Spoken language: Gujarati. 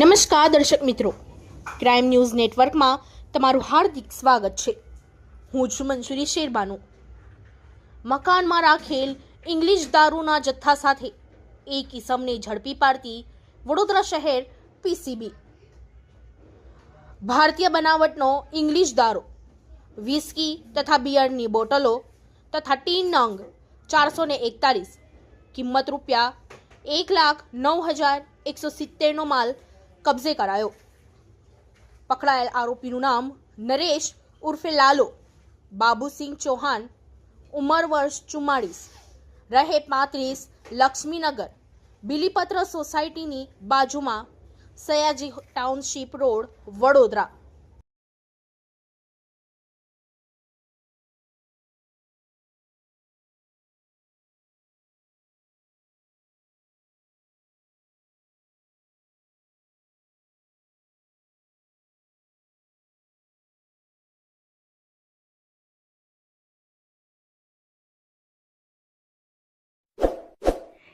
નમસ્કાર, દર્શક મિત્રો. ક્રાઇમ ન્યૂઝ નેટવર્કમાં તમારું હાર્દિક સ્વાગત છે. હું છું મંજુરી શેરબાનુ. મકાનમાં રાખેલ ઇંગ્લિશ દારૂના જથ્થા સાથે એક ઇસમને ઝડપી પાડતી વડોદરા શહેર પીસીબી. ભારતીય બનાવટનો ઇંગ્લિશ દારૂ, વિસ્કી તથા બિયરની બોટલો તથા ટીન નંગ ચારસો ને એકતાલીસ કિંમત રૂપિયા એક લાખ નવ હજાર એકસો સિત્તેરનો માલ કબજે કરાયો. પકડાયેલ આરોપીનું નામ નરેશ ઉર્ફે લાલો, બાબુસિંહ ચૌહાણ, ઉંમર વર્ષ ચુમ્માળીસ રહે પાંત્રીસ, લક્ષ્મીનગર, બિલીપત્ર સોસાયટીની બાજુમાં સયાજી ટાઉનશીપ રોડ, વડોદરા.